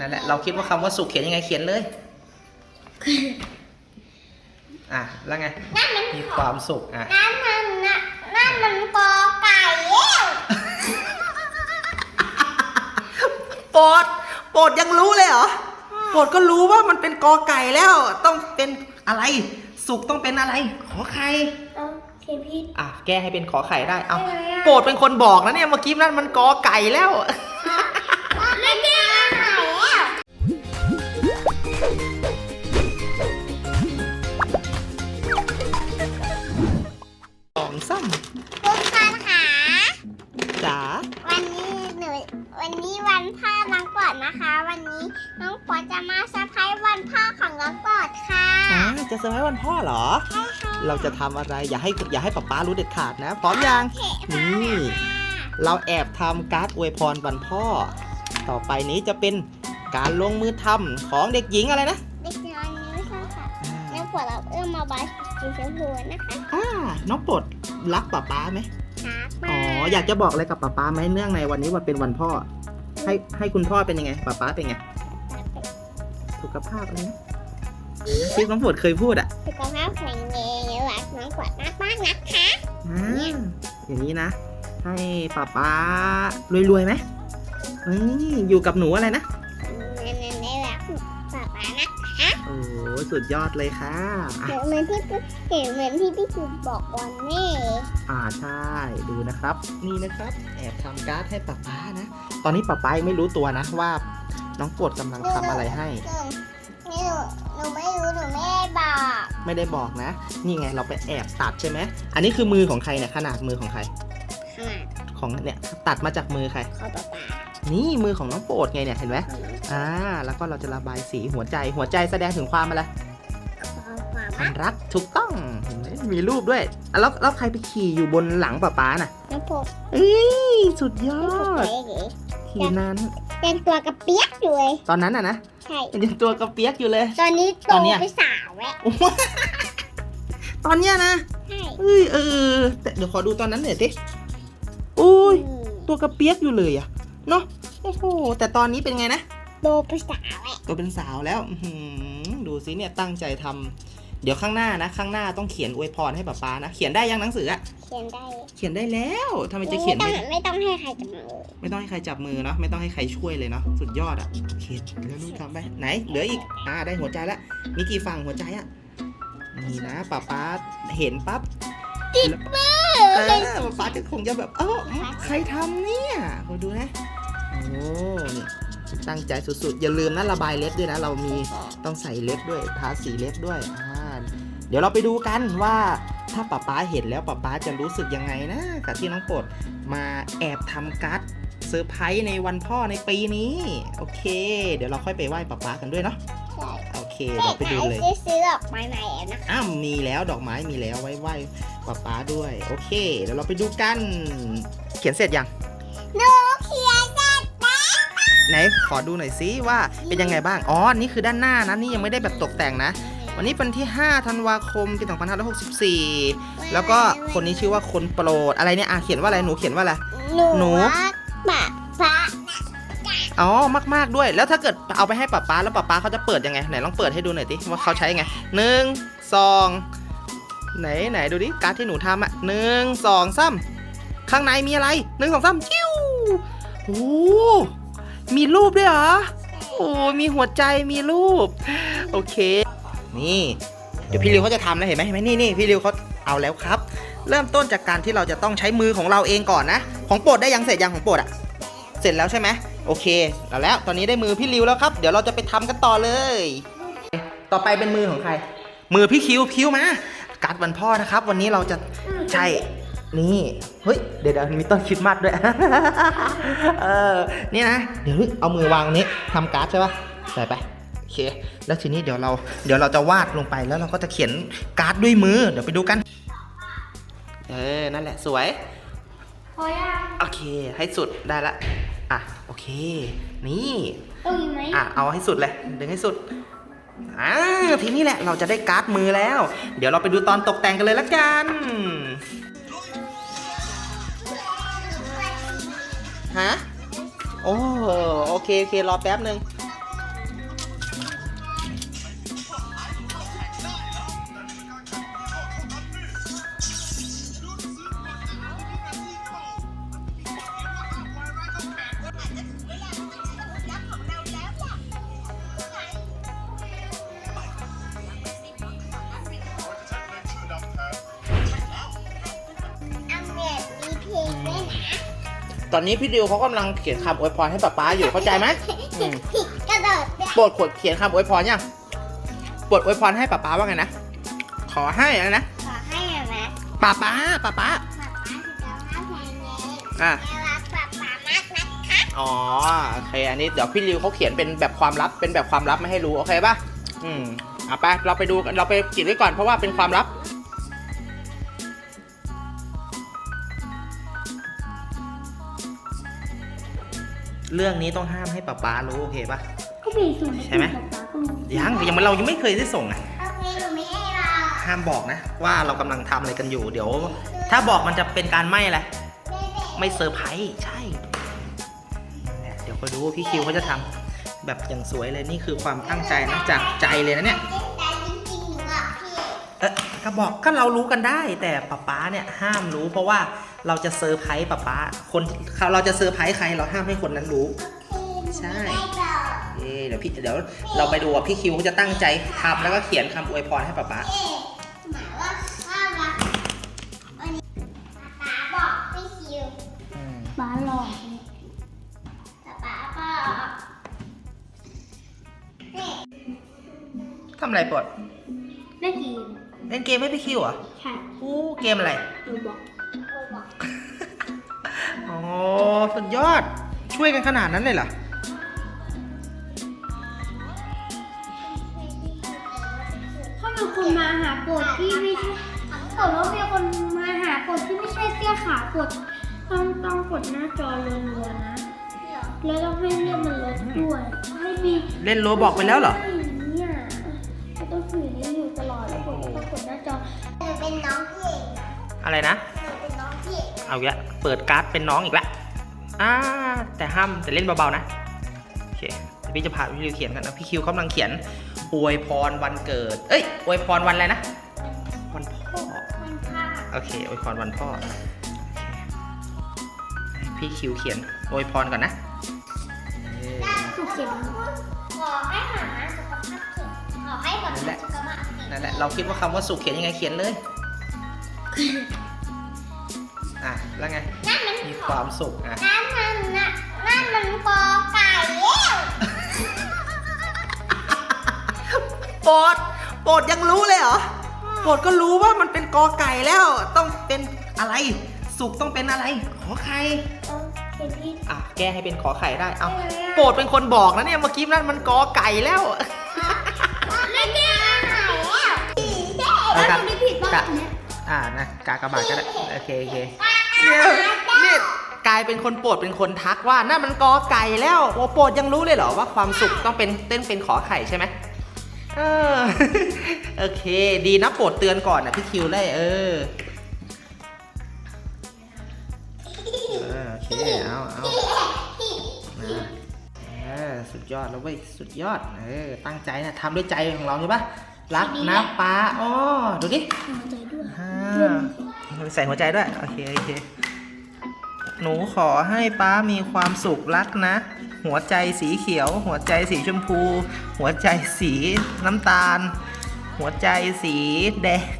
นั่นแหละ เราคิดว่าคำว่าสุขเขียนยังไงเขียนเลย อะ แล้วไง นั่นมันมีความสุขอะ นั่นมันน่ะนั่นมันกอไก่แล้วโปรดโปรดยังรู้เลยเหรอโปรดก็รู้ว่ามันเป็นกอไก่แล้ว ต้องเป็นอะไร สุขต้องเป็นอะไร ขอไข่เออเขียนผิด อะ แก้ให้เป็นขอไข่ได้ เอาได้ไหมอะ โปรดเป็นคนบอกนะเนี่ย เมื่อกี้นั่นมันกอไก่แล้ว จะเซอร์ไพรส์วันพ่อเหรอใช่ค่ะเราจะทำอะไรอย่าให้อย่าให้ป๊าป๊ารู้เด็ดขาดนะ พร้อมยังโอเคนี่เราแอบทำการ์ดอวยพรวันพ่อ ต่อไปนี้จะเป็นการลงมือทำของเด็กหญิงอะไรนะเด็กน้อยนี้ไม่ใช่ค่ะน้องปอดเราเอื้อมมาบายสีชมพูนะคะอ่าน้องโปรดรักป๊าป๊าไหมครับอ๋ออยากจะบอกอะไรกับป๊าป๊าไหมเนื่องในวันนี้วันเป็นวันพ่อ ให้ให้คุณพ่อเป็นยังไงป๊าป๊าเป็นไงสุขภาพอะไรนะ ที่น้องโปรดเคยพูดอะสุขภาพแข็งแรงรักน้องปอดมากมากๆนะคะอ่าอย่างนี้นะ ให้ป๊าป๊ารวยๆไหมเอ้ยอยู่กับหนูอะไรนะเน้นๆได้รักป๊าป๊านะโอ้โหสุดยอดเลยค่ะอะเหมือนที่เห็นเหมือนที่พี่คุณบอกวันแม่อ่าใช่ดูนะครับ นี่นะครับ แอบทำการ์ดให้ป๊าป๊านะ ตอนนี้ป๊าป๊ายังไม่รู้ตัวนะว่า น้องโปรดกำลังทำอะไรให้หนูหนูไม่รู้ หนูไม่ได้บอกไม่ได้บอกนะ นี่ไงเราไปแอบตัดใช่ไหมอันนี้คือมือของใครเนี่ยขนาดมือของใคร ขนาดของเนี่ยตัดมาจากมือใครคอป๊าป๊านี่มือของน้องโปรดไงเนี่ยเห็นไหมอ่า แล้วก็เราจะระบายสีหัวใจหัวใจแสดงถึงความอะไรความความรักถูกต้องเห็นไหมมีรูปด้วยอะแล้วแล้วใครไปขี่อยู่บนหลังป๊าป๊าน่ะน้ำพกเอ้ยสุดยอน้ำพกดเก๋ขี่นั้นๆเป็นตัวกระเปียกอยู่เลย ตอนนั้นอะนะ ใช่ ยังตัวกระเปียกอยู่เลย ตอนนี้โตตอนเนี้ย ไปสาวแล้วตอนเนี้ยนะใช่เอ้ยเออแต่เดี๋ยวขอดูตอนนั้นหน่อยสิอุ้ยอืมตัวกระเปียกอยู่เลยอะเนาะโอ้โหแต่ตอนนี้เป็นไงนะ โตไปสาวแล้ว ตัวเป็นสาวแล้วอื้อหือดูสิเนี่ยตั้งใจทำ เดี๋ยวข้างหน้านะ ข้างหน้าต้องเขียนอวยพรให้ป๊าป๊านะ เขียนได้ยังหนังสืออะเขียนได้เขียนได้แล้วทำไมจะเขียนไม่ไม่ต้องไม่ต้องให้ใครจับมือไม่ต้องให้ใครจับมือเนาะไม่ต้องให้ใครช่วยเลยเนาะสุดยอดอะเขียนแล้วลูกทำไปไหนเหลืออีกอ่าได้หัวใจละมีกี่ฝั่งหัวใจอะนี่นะป๊าป๊าเห็นปั๊บติดมือเออป๊าป๊าจะคงจะแบบเออใครทำเนี่ยขอดูนะโอ้นี่ตั้งใจสุดๆ อย่าลืมนะระบายเล็บด้วยนะ เรามีต้องใส่เล็บด้วยทาสีเล็บด้วยอ่า เดี๋ยวเราไปดูกันว่าถ้าป๊าป๊าเห็นแล้วป๊าป๊าจะรู้สึกยังไงนะกับที่น้องโปรดมาแอบทำการ์ดเซอร์ไพรส์ในวันพ่อในปีนี้ โอเค เดี๋ยวเราค่อยไปไหว้ป๊าป๊ากันด้วยเนาะใช่โอเคแต่เดี๋ยวไปดูเลยได้ซื้อดอกไม้ใหม่แล้วนะอ้าวมีแล้วดอกไม้มีแล้วไว้ไหว้ป๊าป๊าด้วย โอเค เดี๋ยวเราไปดูกัน เขียนเสร็จยังหนูเขียนเสร็จแล้วไหนขอดูหน่อยซิว่าเป็นยังไงบ้างอ๋อนี่คือด้านหน้านะนี่ยังไม่ได้แบบตกแต่งนะ วันนี้เป็นที่ 5 ธันวาคม ปี 2564 แล้วก็คนนี้ชื่อว่าคนโปรด อะไรเนี่ย อะ เขียนว่าอะไร หนูเขียนว่าอะไร หนูหนูรักป๊าป๊าอ๋อ มากๆ ด้วย แล้วถ้าเกิดเอาไปให้ป๊าป๊าแล้วป๊าป๊าเขาจะเปิดยังไง ไหนลองเปิดให้ดูหน่อยดิว่าเขาใช้ยังไงหนึ่งสองไหนไหนดูดิ การ์ดที่หนูทำอะหนึ่งสองสามข้างในมีอะไรหนึ่งสองสามจิ้วโอ้มีรูปด้วยเหรอ โอ้ มีหัวใจ มีรูป โอเค นี่เดี๋ยวพี่ริวเขาจะทำแล้วเห็นไหมเห็นไหมนี่นี่พี่ริวเขาเอาแล้วครับ เริ่มต้นจากการที่เราจะต้องใช้มือของเราเองก่อนนะ ของโปรดได้ยังเสร็จยังของโปรดอะเสร็จแล้วใช่ไหมโอเคเอาแล้วตอนนี้ได้มือพี่ริวแล้วครับ เดี๋ยวเราจะไปทำกันต่อเลย ต่อไปเป็นมือของใคร มือพี่คิวคิวมาการ์ดวันพ่อนะครับ วันนี้เราจะใช่นี่เฮ้ยเดี๋ยวเดี๋ยวมีต้นคริดมัดด้วยเออนี่นะเดี๋ยวเอามือวางตรงนี้ทำการ์ดใช่ปะใส่ไป โอเค แล้วทีนี้เดี๋ยวเราเดี๋ยวเราจะวาดลงไปแล้วเราก็จะเขียนการ์ดด้วยมือ เดี๋ยวไปดูกัน เออ นั่นแหละสวย พอยังโอเค ให้สุดได้ละ อะ โอเค นี่ ต้องมีไหมอะ เอาให้สุดเลย ดึงให้สุด อ่า ทีนี้แหละเราจะได้การ์ดมือแล้ว เดี๋ยวเราไปดูตอนตกแต่งกันเลยละกัน ฮะ โอ้โอเค โอเค รอแป๊บหนึ่ง อนนี้พี่ดิวเขากำลังเขียนคำอวยพรให้ป๊าป๊าอยู่เข้าใจไหมอืมกระโดดเนี่ยโปรดขวดเขียนคำอวยพรยังโปรดอวยพรให้ป๊าป๊าว่าไงนะ ขอให้อะไรนะขอให้แบบนะป๊าป๊าป๊าป๊าป๊าป๊าสุขภาพแข็งแรงอะแม่รักป๊าป๊ามากนะคะอ๋อโอเคอันนี้เดี๋ยวพี่ริวเขาเขียนเป็นแบบความลับเป็นแบบความลับไม่ให้รู้โอเคป่ะอืมเอาไปเราไปดูกันเราไปกินไว้ก่อนเพราะว่าเป็นความลับ เรื่องนี้ต้องห้ามให้ป๊าป๊ารู้โอเคป่ะก็มีส่วนใช่ไหมยังยังเรายังไม่เคยได้ส่งอะ โอเคหนูไม่ให้เราห้ามบอกนะ ว่าเรากำลังทำอะไรกันอยู่ เดี๋ยว ถ้าบอกมันจะเป็นการไม่อะไร ไม่เซอร์ไพรส์ใช่เนี่ยเดี๋ยวก็ดูว่าพี่คิวเขาจะทำแบบอย่างสวยเลยนี่คือความตั้งใจนะจากใจเลยนะเนี่ย แต่จริงๆหนูอะพี่เออก็บอกก็เรารู้กันได้แต่ป๊าป๊าเนี่ยห้ามรู้เพราะว่า เราจะเซอร์ไพรส์ป๊าป๊าคนเราจะเซอร์ไพรส์ใครเราห้ามให้คนนั้นรู้ ใช่ไม่ได้หรอกเอ๊ะเดี๋ยวพี่เดี๋ยวเราไปดูว่าพี่คิวเขาจะตั้งใจทำแล้วก็เขียนคำอวยพรให้ป๊าป๊าเอ๊ะหมายว่าว่าว่าวันนี้ป๊าบอกพี่คิวอืมบ้าหลอกเนี่ยป๊าป๊าบอกนี่ทำอะไรปลดเล่นเกม เล่นเกมให้พี่คิวเหรอ ใช่ อู้ เกมอะไร สุดยอด ช่วยกันขนาดนั้นเลยเหรอ ถ้ามีคนมาหาโปรดที่ไม่ใช่แต่ว่ามีคนมาหาโปรดที่ไม่ใช่เสื้อขาวกดต้องต้องกดหน้าจอรัวๆนะ แล้วต้องให้เลื่อนมันลดด้วยให้มีเล่นโลบอกไปแล้วเหรอ ใช่เนี่ยก็ต้องถือนี้อยู่ตลอดแล้วกดต้องกดหน้าจอ หนูเป็นน้องพี่เอกนะอะไรนะ หนูเป็นน้องพี่เอก เอาอีกแล้วเปิดการ์ดเป็นน้องอีกแล้ว อ่าแต่ห้ามแต่เล่นเบาๆนะโอเคเดี๋ยวพี่จะพาพี่คิวเขียนกันนะพี่คิวกำลังเขียนอวยพรวันเกิด เอ้ยอวยพรวันอะไรนะวันพ่อมันผ้าโอเคอวยพรวันพ่อโอเคให้พี่คิวเขียนอวยพรก่อนนะเออสุกเขียนขอให้หมาสุขภาพแข็งขอให้หมาสุขภาพแข็งนั่นแหละเราคิดว่าคำว่าสุขเขียนยังไงเขียนเลยอะแล้วไงนั่นมันมี ความสุขอะ นั่นมันน่ะนั่นมันกอไก่แล้วโปรดโปรดยังรู้เลยเหรอโปรดก็รู้ว่ามันเป็นกอไก่แล้ว ต้องเป็นอะไร สุกต้องเป็นอะไร ขอไข่เออเขียนที่อะแก้ให้เป็นขอไข่ได้เอาโปรดเป็นคนบอกนะเนี่ยเมื่อกี้นั่นมันกอไก่แล้ว ไม่ได้ไก่แล้วเอาแล้วครับตรงนี้ผิดบ้างเนี่ย อ่านะกากระบาดก็ได้โอเคโอเคเนี่ยนี่กลายเป็นคนโปรดเป็นคนทักว่านั่นมันกอไก่แล้วโอ้โปรดยังรู้เลยเหรอว่าความสุขต้องเป็นเต้นเป็นขอไข่ใช่ไหมเออโอเค ดีนะโปรดเตือนก่อนนะพี่คิวได้เออเออโอเคเอาเอานะเออสุดยอดแล้วเว้ยสุดยอดเออตั้งใจนะทำด้วยใจของเราใช่ปะรักนะป้าอ๋อดูดิหัวใจด้วยอ่าใส่หัวใจด้วยโอเคโอเค หนูขอให้ป้ามีความสุขรักนะ หัวใจสีเขียว หัวใจสีชมพู หัวใจสีน้ำตาล หัวใจสีแดง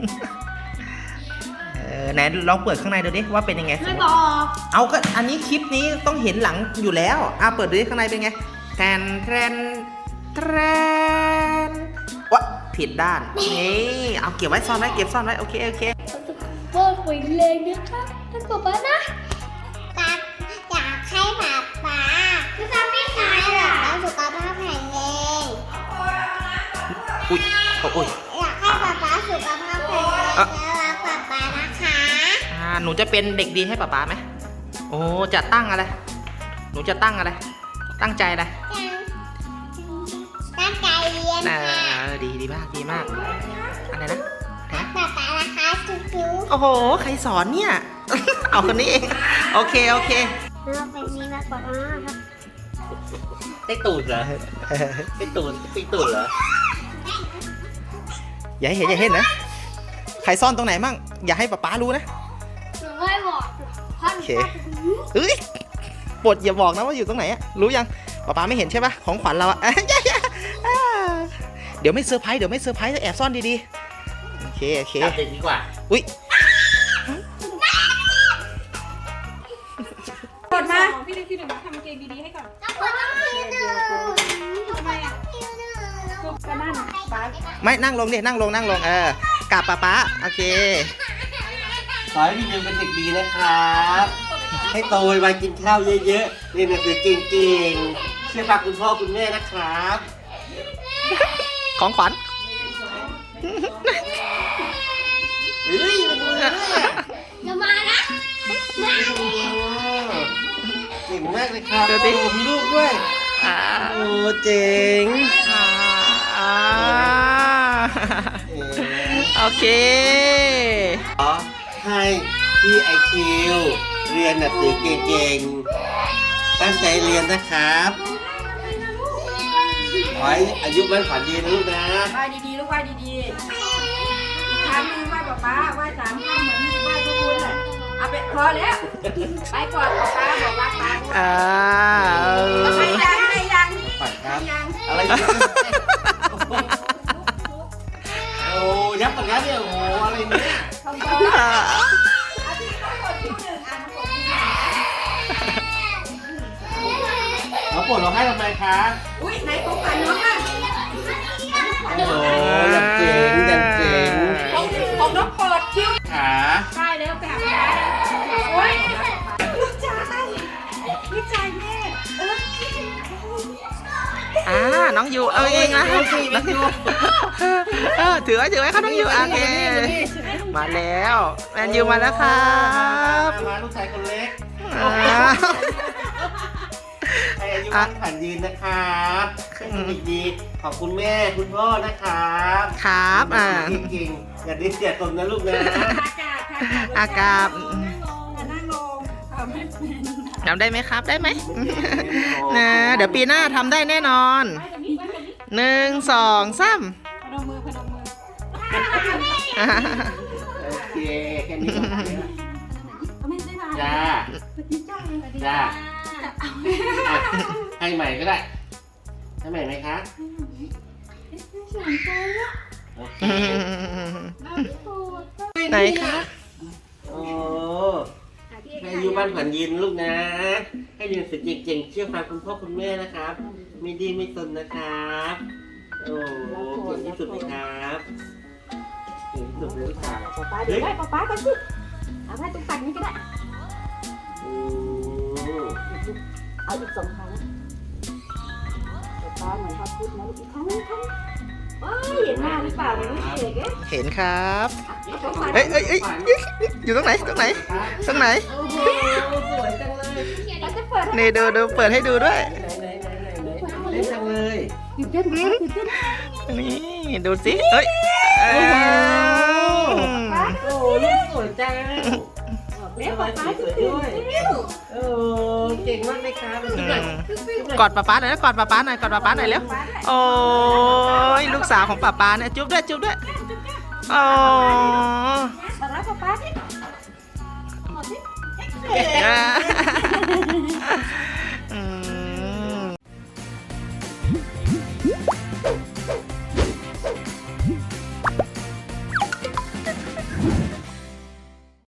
เออไหนลองเปิดข้างในดูดิว่าเป็นยังไง ไม่บอกเอาก็อันนี้คลิปนี้ต้องเห็นหลังอยู่แล้วอะเปิดดูดิข้างในเป็นไงแทนแทนแทนวะผิดด้านนี่เอาเก็บไว้ซ่อนไว้เก็บซ่อนไว้โอเคโอเคโบกไฟแรงนะคะท่านบอกว่านะ อุ้ยโอ้ยอยากให้ป๊าป๊าสุขภาพแข็งแรงและรักป๊าป๊านะคะอ่าหนูจะเป็นเด็กดีให้ป๊าป๊าไหมโอ้จะตั้งอะไร หนูจะตั้งอะไร ตั้งใจอะไรตั้งใจเรียนน่าค่ะดีดีมากดีมากอะไรนะรักป๊าป๊านะคะจุ๊บโอ้โหใครสอนเนี่ย เอาคนนี้เองโอเคโอเคๆเราไปมีมากกว่านั้นครับได้ตูดเหรอได้ตูดได้ตูดเหรอ อย่าให้เห็นอย่าให้เห็นนะ ใครซ่อนตรงไหนมั่ง อย่าให้ป๊าป๊ารู้นะหนูไม่บอกท่านโอเคเฮ้ยปดอย่าบอกนะว่าอยู่ตรงไหนอะรู้ยังป๊าป๊าไม่เห็นใช่ปะของขวัญเราอะเดี๋ยวไม่เซอร์ไพรส์เดี๋ยวไม่เซอร์ไพรส์แอบซ่อนดีๆ โอเคโอเค จับเด็กดีกว่า อุ้ย ไม่นั่งลงดินั่งลงนั่งลงเออกราบป๊าป๊าโอเค ขอให้พี่มิวเป็นเด็กดีนะครับ ให้โตไวๆกินข้าวเยอะๆเรียนหนังสือเก่งๆเชื่อฟังคุณพ่อคุณแม่นะครับ ของขวัญเฮ้ยมันดูเลยอย่ามานะมาโอ้เก่งมากเลยครับดูสิโอ้มีลูกด้วย อ่า โอ้เจ๋ง อ่าอ่าเอ๋โอเค ขอให้พี่ไอคิวเรียนหนังสือเก่งๆ ตั้งใจเรียนนะครับขอให้อายุมั่นขวัญดีนะลูกนะไหว้ดีๆ ลูกไหว้ดีๆ อีกครั้งหนึงไหว้ป๊าป๊าไหว้สามครั้งเหมือนไหว้ทุกคนแหละเอาไปพอแล้ว ไปก่อนป๊าป๊าบอกรักป๊าด้วยอ่าเออให้ยังให้ยัง ขวัญครับ ยัง อะไรเนี่ยโอุ้ยไหนของขวัญน้องอะโอ้โหยับเจ๋งยับเจ๋งของของน้องกดคิวขาใช่แล้วไปหาป๊าโอ้ยลูกชายลูกชายแม่เอออ่าน้องยูเอาเองนะน้องยูเออถือไว้ถือไว้ครับน้องยูโอเคมาแล้วแมนยูมาแล้วครับมาลูกชายคนเล็ก อ่าให้อายุมั่นขวัญยืนนะครับเป็นเด็กดีขอบคุณแม่คุณพ่อนะครับครับอ่าจริงๆอย่าดิ้นอย่าตนนะลูกนะอากาศค่ะอากาศนั่งลงเอาไม่เป็นทำได้ไหมครับได้ไหมนะเดี๋ยวปีหน้าทำได้แน่นอนไปแบบนี้ไปแบบนี้หนึ่งสองสามพนมมือพนมมืออ่าโอเคแค่นี้ก็พอแล้วเอาไม่ได้มาจ้าสวัสดีจ้าสวัสดีจ้าอะ ให้ใหม่ก็ได้ให้ใหม่ไหมคะสนใจอะโอเคไหนคะโอ้ให้อายุบ้านขวัญยืนลูกนะ ให้เรียนสร็จเก่งๆเชื่อฟังคุณพ่อคุณแม่นะครับ ไม่ดีไม่ตนนะครับ โอ้เก่งที่สุดเลยครับเก่งที่สุดเลยลูกสาวป๊าเดี๋ยวได้ป๊าป๊ากันสิเอาให้ตุ๊กตานี้ก็ได้ เอาอีกสองครั้งป๊าป๊าเหมือนพระพุทธนะอีกครั้งอีกครั้งเอ้ยเห็นหน้าหรือเปล่าเนี่ยเด็กเอ๊ะเห็นครับของขวัญเอ้ยเอ้ยเอ้ยอยู่ตรงไหนตรงไหนตรงไหนโอ้โหสวยจังเลยเราจะเปิดให้นี่ดูดูเปิดให้ดูด้วยไหนไหนไหนไหนไหนเล่นจังเลยตื่นเต้นตื่นเต้นนี่ดูสิเอ้ยเอ้ยโอ้โหลูกสวยจัง เดี๋ยวป๊าป๊าสจะวยตื่ด้วยนเต้นโอ้เก่งมากเลยครับอืมกอดป๊าป๊าหน่อยนะกอดป๊าป๊าหน่อยกอดป๊าป๊าหน่อยเร็วโอ้ยลูกสาวของป๊าป๊าเนี่ยจุ๊บด้วยจุ๊บด้วยโอ้ป๊าป๊าป๊าป๊าสิขอสิอ่า